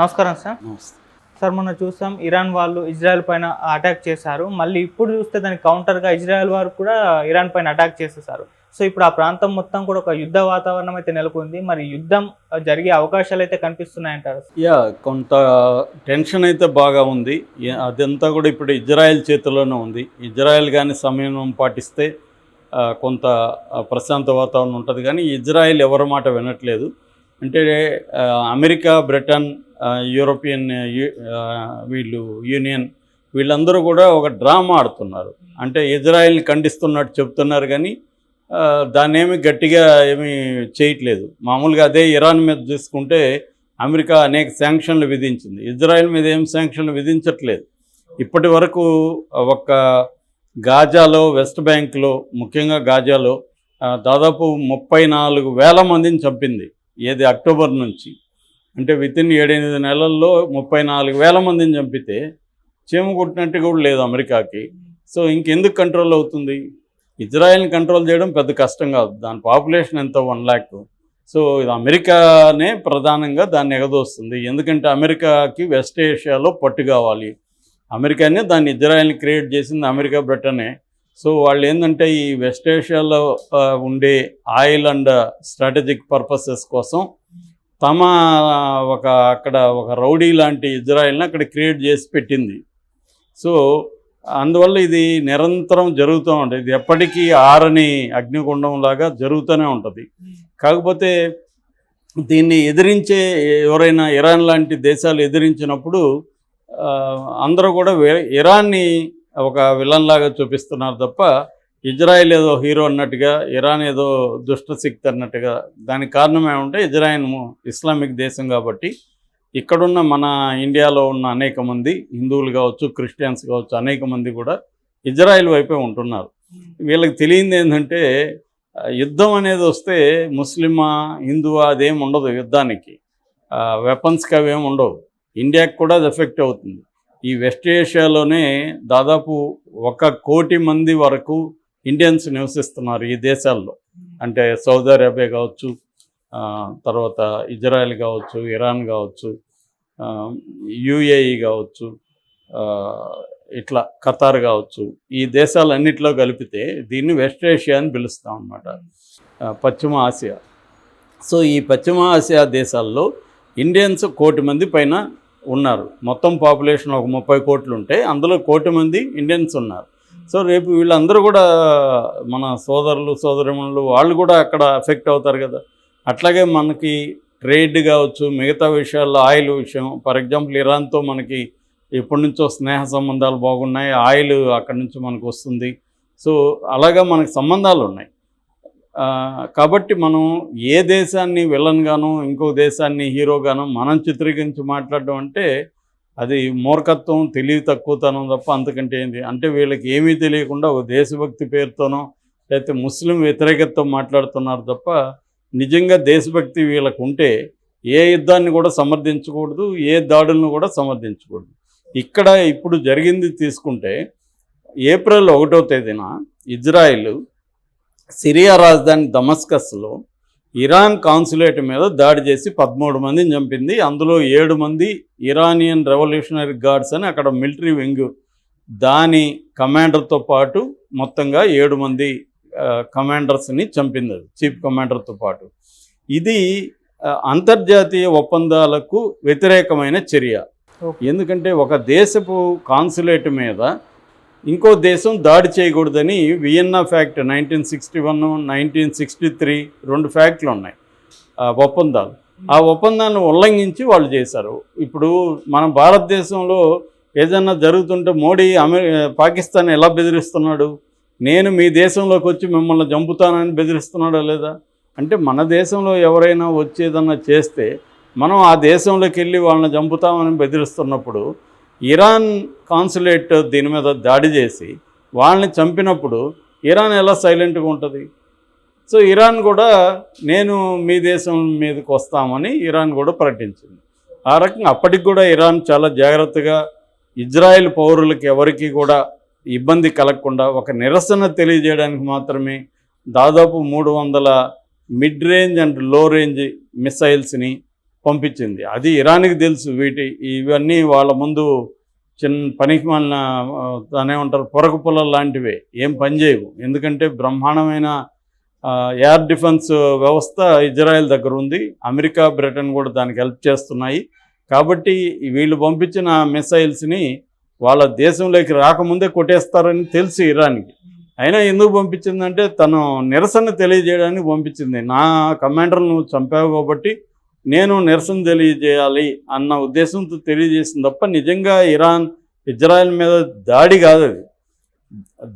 నమస్కారం సార్. నమస్తే. సార్ మొన్న చూసాం ఇరాన్ వాళ్ళు ఇజ్రాయెల్ పైన అటాక్ చేశారు. మళ్ళీ ఇప్పుడు చూస్తే దానికి కౌంటర్గా ఇజ్రాయెల్ వారు కూడా ఇరాన్ పైన అటాక్ చేసేసారు. సో ఇప్పుడు ఆ ప్రాంతం మొత్తం కూడా ఒక యుద్ధ వాతావరణం అయితే నెలకొంది. మరి యుద్ధం జరిగే అవకాశాలు అయితే కనిపిస్తున్నాయంటారు యా కొంత టెన్షన్ అయితే బాగా ఉంది. అదంతా కూడా ఇప్పుడు ఇజ్రాయెల్ చేతిలోనే ఉంది. ఇజ్రాయెల్ కానీ సమయం పాటిస్తే కొంత ప్రశాంత వాతావరణం ఉంటుంది. కానీ ఇజ్రాయెల్ ఎవరి మాట వినట్లేదు. అంటే అమెరికా బ్రిటన్ యూరోపియన్ వీళ్ళు యూనియన్ వీళ్ళందరూ కూడా ఒక డ్రామా ఆడుతున్నారు. అంటే ఇజ్రాయెల్ని ఖండిస్తున్నట్టు చెప్తున్నారు కానీ దాన్ని ఏమి గట్టిగా ఏమీ చేయట్లేదు. మామూలుగా అదే ఇరాన్ మీద చూసుకుంటే అమెరికా అనేక శాంక్షన్లు విధించింది. ఇజ్రాయెల్ మీద ఏం శాంక్షన్లు విధించట్లేదు. ఇప్పటి వరకు ఒక గాజాలో వెస్ట్ బ్యాంక్లో ముఖ్యంగా గాజాలో దాదాపు ముప్పై నాలుగు వేల మందిని చంపింది. ఏది అక్టోబర్ నుంచి. అంటే వితిన్ ఏడెనిమిది నెలల్లో ముప్పై నాలుగు వేల మందిని చంపితే చీమ కొట్టినట్టు కూడా లేదు అమెరికాకి. సో ఇంకెందుకు కంట్రోల్ అవుతుంది? ఇజ్రాయెల్ని కంట్రోల్ చేయడం పెద్ద కష్టం కాదు. దాని పాపులేషన్ ఎంత? వన్ ల్యాక్. సో ఇది అమెరికానే ప్రధానంగా దాన్ని ఎగదోస్తుంది. ఎందుకంటే అమెరికాకి వెస్ట్ ఏషియాలో పట్టు కావాలి. అమెరికానే దాన్ని ఇజ్రాయెల్ని క్రియేట్ చేసింది అమెరికా బ్రిటనే. సో వాళ్ళు ఏంటంటే ఈ వెస్ట్ ఏషియాలో ఉండే ఆయిల్ అండ్ స్ట్రాటజిక్ పర్పసెస్ కోసం తమ ఒక అక్కడ ఒక రౌడీ లాంటి ఇజ్రాయెల్ని అక్కడ క్రియేట్ చేసి పెట్టింది. సో అందువల్ల ఇది నిరంతరం జరుగుతూ ఉంటుంది. ఇది ఎప్పటికీ ఆరని అగ్నిగుండం లాగా జరుగుతూనే ఉంటుంది. కాకపోతే దీన్ని ఎదిరించే ఎవరైనా ఇరాన్ లాంటి దేశాలు ఎదిరించినప్పుడు అందరూ కూడా ఇరాన్ని ఒక విలన్ లాగా చూపిస్తున్నారు తప్ప ఇజ్రాయెల్ ఏదో హీరో అన్నట్టుగా ఇరాన్ ఏదో దుష్టశక్తి అన్నట్టుగా దానికి కారణం ఏమంటే ఇజ్రాయెల్ ఇస్లామిక్ దేశం కాబట్టి ఇక్కడున్న మన ఇండియాలో ఉన్న అనేక మంది హిందువులు కావచ్చు క్రిస్టియన్స్ కావచ్చు అనేక మంది కూడా ఇజ్రాయెల్ వైపే ఉంటున్నారు. వీళ్ళకి తెలియంది ఏంటంటే యుద్ధం అనేది వస్తే ముస్లిమా హిందువా అదేం ఉండదు యుద్ధానికి. వెపన్స్కి అవేం ఉండవు. ఇండియాకి కూడా అది ఎఫెక్ట్ అవుతుంది. ఈ వెస్ట్ ఏషియాలోనే దాదాపు ఒక కోటి మంది వరకు ఇండియన్స్ నివసిస్తున్నారు ఈ దేశాల్లో. అంటే సౌదీ అరేబియా కావచ్చు తర్వాత ఇజ్రాయెల్ కావచ్చు ఇరాన్ కావచ్చు యుఏఈ కావచ్చు ఇట్లా ఖతార్ కావచ్చు. ఈ దేశాలన్నిటిలో కలిపితే దీన్ని వెస్ట్ ఏషియా అని పిలుస్తాం అన్నమాట. పశ్చిమ ఆసియా. సో ఈ పశ్చిమ ఆసియా దేశాల్లో ఇండియన్స్ కోటి మంది పైన ఉన్నారు. మొత్తం పాపులేషన్ ఒక ముప్పై కోట్లు ఉంటే అందులో కోటి మంది ఇండియన్స్ ఉన్నారు. సో రేపు వీళ్ళందరూ కూడా మన సోదరులు సోదరిమణులు వాళ్ళు కూడా అక్కడ ఎఫెక్ట్ అవుతారు కదా. అట్లాగే మనకి ట్రేడ్ కావచ్చు మిగతా విషయాల్లో ఆయిల్ విషయం ఫర్ ఎగ్జాంపుల్ ఇరాన్తో మనకి ఎప్పటి నుంచో స్నేహ సంబంధాలు బాగున్నాయి ఆయిల్ అక్కడి నుంచి మనకు వస్తుంది. సో అలాగా మనకు సంబంధాలు ఉన్నాయి. కాబట్టి మనం ఏ దేశాన్ని విలన్గానో ఇంకో దేశాన్ని హీరోగానో మనం చిత్రీకరించి మాట్లాడడం అంటే అది మూర్ఖత్వం తెలివి తక్కువతనం తప్ప అంతకంటే ఏంది? అంటే వీళ్ళకి ఏమీ తెలియకుండా ఒక దేశభక్తి పేరుతోనో లేకపోతే ముస్లిం వ్యతిరేకతతో మాట్లాడుతున్నారు తప్ప నిజంగా దేశభక్తి వీళ్ళకు ఉంటే ఏ యుద్ధాన్ని కూడా సమర్థించకూడదు ఏ దాడులను కూడా సమర్థించకూడదు. ఇక్కడ ఇప్పుడు జరిగింది తీసుకుంటే ఏప్రిల్ ఒకటో తేదీన ఇజ్రాయిల్ సిరియా రాజధాని దమస్కస్లో ఇరాన్ కాన్సులేట్ మీద దాడి చేసి పదమూడు మందిని చంపింది. అందులో ఏడు మంది ఇరానియన్ రెవల్యూషనరీ గార్డ్స్ అని అక్కడ మిలిటరీ వింగ్ దాని కమాండర్తో పాటు మొత్తంగా ఏడు మంది కమాండర్స్ని చంపింది అది చీఫ్ కమాండర్తో పాటు. ఇది అంతర్జాతీయ ఒప్పందాలకు వ్యతిరేకమైన చర్య. ఎందుకంటే ఒక దేశపు కాన్సులేట్ మీద ఇంకో దేశం దాడి చేయకూడదని Vienna fact nineteen sixty one nineteen sixty three రెండు ఫ్యాక్ట్లు ఉన్నాయి. ఆ ఒప్పందాలు. ఆ ఒప్పందాన్ని ఉల్లంఘించి వాళ్ళు చేశారు. ఇప్పుడు మన భారతదేశంలో ఏదైనా జరుగుతుంటే మోడీ అమె పాకిస్తాన్ ఎలా బెదిరిస్తున్నాడు? నేను మీ దేశంలోకి వచ్చి మిమ్మల్ని చంపుతానని బెదిరిస్తున్నాడా లేదా? అంటే మన దేశంలో ఎవరైనా వచ్చేదన్నా చేస్తే మనం ఆ దేశంలోకి వెళ్ళి వాళ్ళని చంపుతామని బెదిరిస్తున్నప్పుడు ఇరాన్ కాన్సులేట్ దీని మీద దాడి చేసి వాళ్ళని చంపినప్పుడు ఇరాన్ ఎలా సైలెంట్గా ఉంటుంది? సో ఇరాన్ కూడా నేను మీ దేశం మీదకి వస్తామని ఇరాన్ కూడా ప్రకటించింది. ఆ రకంగా అప్పటికి కూడా ఇరాన్ చాలా జాగ్రత్తగా ఇజ్రాయెల్ పౌరులకి ఎవరికి కూడా ఇబ్బంది కలగకుండా ఒక నిరసన తెలియజేయడానికి మాత్రమే దాదాపు మూడు వందల మిడ్ రేంజ్ అండ్లో రేంజ్ మిసైల్స్ని పంపించింది. అది ఇరాన్కి తెలుసు వీటి ఇవన్నీ వాళ్ళ ముందు చిన్న పనికి మన అనే ఉంటారు పొరకు పొలం లాంటివే. ఏం పనిచేయవు ఎందుకంటే బ్రహ్మాండమైన ఎయిర్ డిఫెన్స్ వ్యవస్థ ఇజ్రాయెల్ దగ్గర ఉంది. అమెరికా బ్రిటన్ కూడా దానికి హెల్ప్ చేస్తున్నాయి. కాబట్టి వీళ్ళు పంపించిన మిసైల్స్ని వాళ్ళ దేశంలోకి రాకముందే కొట్టేస్తారని తెలుసు ఇరాన్కి. అయినా ఎందుకు పంపించిందంటే తను నిరసన తెలియజేయడానికి పంపించింది. నా కమాండర్ను చంపావు కాబట్టి నేను నిరసన తెలియజేయాలి అన్న ఉద్దేశంతో తెలియజేసింది తప్ప నిజంగా ఇరాన్ ఇజ్రాయెల్ మీద దాడి కాదు అది.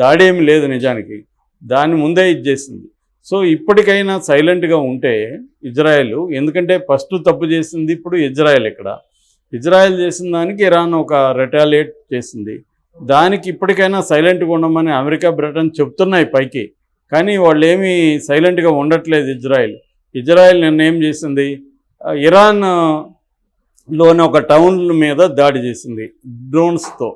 దాడి ఏమి లేదు నిజానికి. దాని ముందే ఇచ్చేసింది సో ఇప్పటికైనా సైలెంట్గా ఉంటే ఇజ్రాయెల్ ఎందుకంటే ఫస్ట్ తప్పు చేసింది ఇప్పుడు ఇజ్రాయెల్ ఇక్కడ. ఇజ్రాయెల్ చేసిన దానికి ఇరాన్ ఒక రిటాలియేట్ చేసింది. దానికి ఇప్పటికైనా సైలెంట్గా ఉండమని అమెరికా బ్రిటన్ చెప్తున్నాయి పైకి. కానీ వాళ్ళు ఏమీ సైలెంట్గా ఉండట్లేదు ఇజ్రాయెల్. ఇజ్రాయెల్ నిన్న ఏం చేసింది? ఇరాన్లోని ఒక టౌన్ మీద దాడి చేసింది డ్రోన్స్తో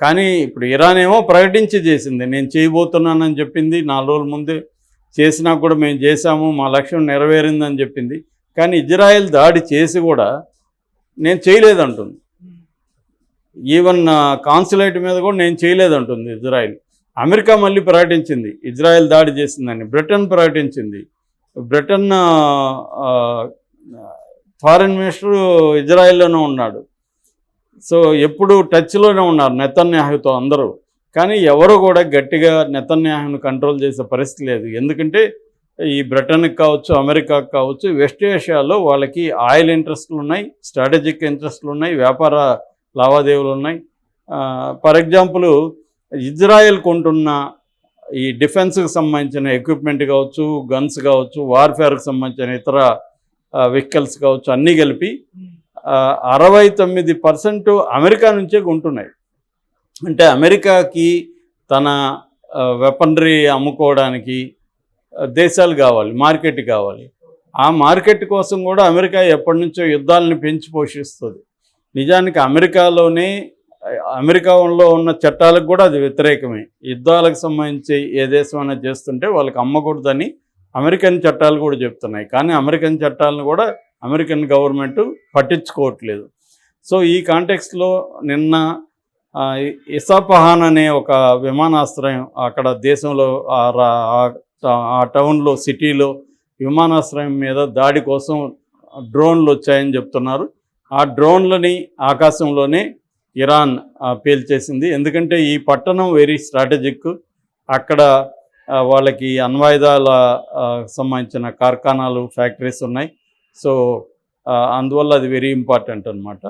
కానీ ఇప్పుడు ఇరాన్ ఏమో ప్రకటించి చేసింది నేను చేయబోతున్నానని చెప్పింది నాలుగు రోజుల ముందే చేసినా కూడా మేము చేశాము మా లక్ష్యం నెరవేరిందని చెప్పింది. కానీ ఇజ్రాయెల్ దాడి చేసి కూడా నేను చేయలేదంటుంది. ఈవెన్ కాన్సులేట్ మీద కూడా నేను చేయలేదంటుంది ఇజ్రాయెల్. అమెరికా మళ్ళీ ప్రకటించింది ఇజ్రాయెల్ దాడి చేసిందని బ్రిటన్ ప్రకటించింది. బ్రిటన్ ఫారిన్ మినిస్టర్ ఇజ్రాయెల్లోనే ఉన్నాడు. సో ఎప్పుడు టచ్లోనే ఉన్నారు నెతన్యాహుతో అందరూ. కానీ ఎవరు కూడా గట్టిగా నెతన్యాహును కంట్రోల్ చేసే పరిస్థితి లేదు. ఎందుకంటే ఈ బ్రిటన్కి కావచ్చు అమెరికాకి కావచ్చు వెస్ట్ ఏషియాలో వాళ్ళకి ఆయిల్ ఇంట్రెస్ట్లు ఉన్నాయి స్ట్రాటజిక్ ఇంట్రెస్ట్లు ఉన్నాయి వ్యాపార లావాదేవీలు ఉన్నాయి. ఫర్ ఎగ్జాంపుల్ ఇజ్రాయెల్ కొంటున్న ఈ డిఫెన్స్కి సంబంధించిన ఎక్విప్మెంట్ కావచ్చు గన్స్ కావచ్చు వార్ఫేర్కి సంబంధించిన ఇతర వెహికల్స్ కావచ్చు అన్నీ కలిపి అరవై తొమ్మిది పర్సెంట్ అమెరికా నుంచే కొంటున్నాయి. అంటే అమెరికాకి తన వెపనరీ అమ్ముకోవడానికి దేశాలు కావాలి మార్కెట్ కావాలి. ఆ మార్కెట్ కోసం కూడా అమెరికా ఎప్పటి నుంచో యుద్ధాలను పెంచి పోషిస్తుంది. నిజానికి అమెరికాలోనే అమెరికాలో ఉన్న చట్టాలకు కూడా అది వ్యతిరేకమే. యుద్ధాలకు సంబంధించి ఏ దేశమైనా చేస్తుంటే వాళ్ళకి అమ్మకూడదని అమెరికన్ చట్టాలు కూడా చెప్తున్నాయి. కానీ అమెరికన్ చట్టాలను కూడా అమెరికన్ గవర్నమెంట్ పట్టించుకోవట్లేదు. సో ఈ కాంటెక్స్లో నిన్న ఇసాపహాన్ అనే ఒక విమానాశ్రయం అక్కడ దేశంలో ఆ రా- ఆ- టౌన్లో సిటీలో విమానాశ్రయం మీద దాడి కోసం డ్రోన్లు వచ్చాయని చెప్తున్నారు. ఆ డ్రోన్లని ఆకాశంలోనే ఇరాన్ పేల్చేసింది. ఎందుకంటే ఈ పట్టణం వెరీ స్ట్రాటజిక్ అక్కడ వాళ్ళకి అణ్వాయుధాల సంబంధించిన కార్ఖానాలు ఫ్యాక్టరీస్ ఉన్నాయి. సో అందువల్ల అది వెరీ ఇంపార్టెంట్ అనమాట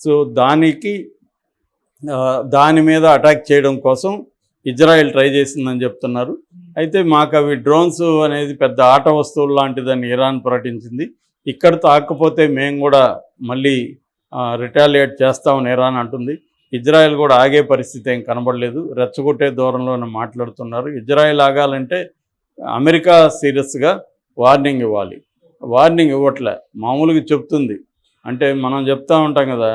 సో దానికి దాని మీద అటాక్ చేయడం కోసం ఇజ్రాయెల్ ట్రై చేసిందని చెప్తున్నారు. అయితే మాకు అవి డ్రోన్స్ అనేది పెద్ద ఆట వస్తువులు లాంటిదని ఇరాన్ ప్రకటించింది. ఇక్కడ తాకపోతే మేము కూడా మళ్ళీ రిటాలియేట్ చేస్తామని ఇరాన్ అంటుంది. ఇజ్రాయెల్ కూడా ఆగే పరిస్థితి ఏం కనబడలేదు. రెచ్చగొట్టే దూరంలోనే మాట్లాడుతున్నారు. ఇజ్రాయెల్ ఆగాలంటే అమెరికా సీరియస్గా వార్నింగ్ ఇవ్వాలి. వార్నింగ్ ఇవ్వట్లే. మామూలుగా చెప్తుంది. అంటే మనం చెప్తా ఉంటాం కదా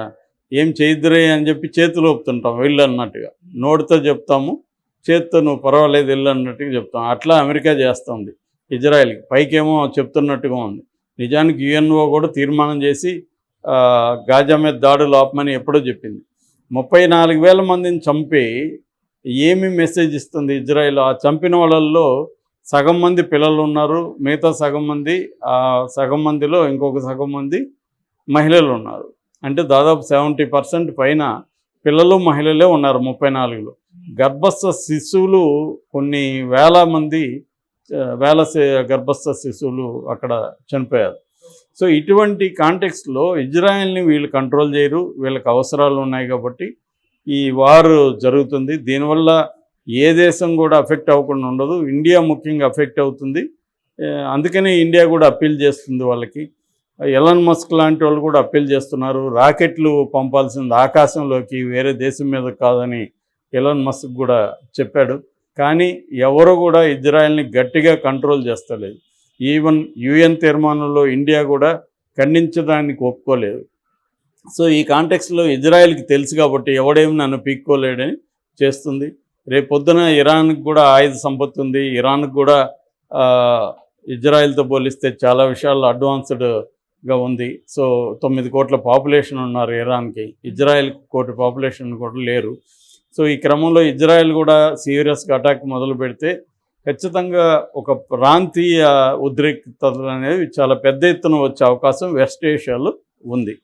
ఏం చేయద్దురే అని చెప్పి చేతులు ఒప్పుతుంటాం వెళ్ళు అన్నట్టుగా. నోటితో చెప్తాము చేత్తో నువ్వు పర్వాలేదు వెళ్ళు అన్నట్టుగా చెప్తాం. అట్లా అమెరికా చేస్తుంది. ఇజ్రాయెల్కి పైకేమో చెప్తున్నట్టుగా ఉంది. నిజానికి యుఎన్ఓ కూడా తీర్మానం చేసి గాజా మీద దాడులు ఆపమని ఎప్పుడో చెప్పింది. ముప్పై నాలుగు వేల మందిని చంపి ఏమి మెసేజ్ ఇస్తుంది ఇజ్రాయెల్? ఆ చంపిన వాళ్ళల్లో సగం మంది పిల్లలు ఉన్నారు మిగతా సగం మంది ఆ సగం మందిలో ఇంకొక సగం మంది మహిళలు ఉన్నారు. అంటే దాదాపు సెవెంటీ పర్సెంట్ పైన పిల్లలు మహిళలే ఉన్నారు ముప్పై నాలుగులో. గర్భస్థ శిశువులు కొన్ని వేల మంది వేల గర్భస్థ శిశువులు అక్కడ చనిపోయారు. సో ఇటువంటి కాంటెక్స్లో ఇజ్రాయెల్ని వీళ్ళు కంట్రోల్ చేయరు వీళ్ళకి అవసరాలు ఉన్నాయి కాబట్టి ఈ వారు జరుగుతుంది. దీనివల్ల ఏ దేశం కూడా అఫెక్ట్ అవ్వకుండా ఉండదు. ఇండియా ముఖ్యంగా అఫెక్ట్ అవుతుంది. అందుకనే ఇండియా కూడా అప్పీల్ చేస్తుంది వాళ్ళకి. ఎలన్ మస్క్ లాంటి వాళ్ళు కూడా అప్పీల్ చేస్తున్నారు. రాకెట్లు పంపాల్సింది ఆకాశంలోకి వేరే దేశం మీద కాదని ఎలన్ మస్క్ కూడా చెప్పాడు. కానీ ఎవరు కూడా ఇజ్రాయెల్ని గట్టిగా కంట్రోల్ చేస్తలేదు. ఈవెన్ యుఎన్ తీర్మానంలో ఇండియా కూడా ఖండించడానికి ఒప్పుకోలేదు. సో ఈ కాంటెక్స్లో ఇజ్రాయెల్కి తెలుసు కాబట్టి ఎవడేమి నన్ను పీక్కోలేడని చేస్తుంది. రేపు పొద్దున ఇరాన్కి కూడా ఆయుధ సంపత్తి ఉంది. ఇరాన్కి కూడా ఇజ్రాయెల్తో పోలిస్తే చాలా విషయాల్లో అడ్వాన్స్డ్గా ఉంది. సో తొమ్మిది కోట్ల పాపులేషన్ ఉన్నారు ఇరాన్కి. ఇజ్రాయెల్ కోటి పాపులేషన్ కూడా లేరు. సో ఈ క్రమంలో ఇజ్రాయెల్ కూడా సీరియస్గా అటాక్ మొదలు పెడితే ఖచ్చితంగా ఒక ప్రాంతీయ ఉద్రిక్తతలు అనేవి చాలా పెద్ద ఎత్తున వచ్చే అవకాశం వెస్ట్ ఏషియాలో ఉంది.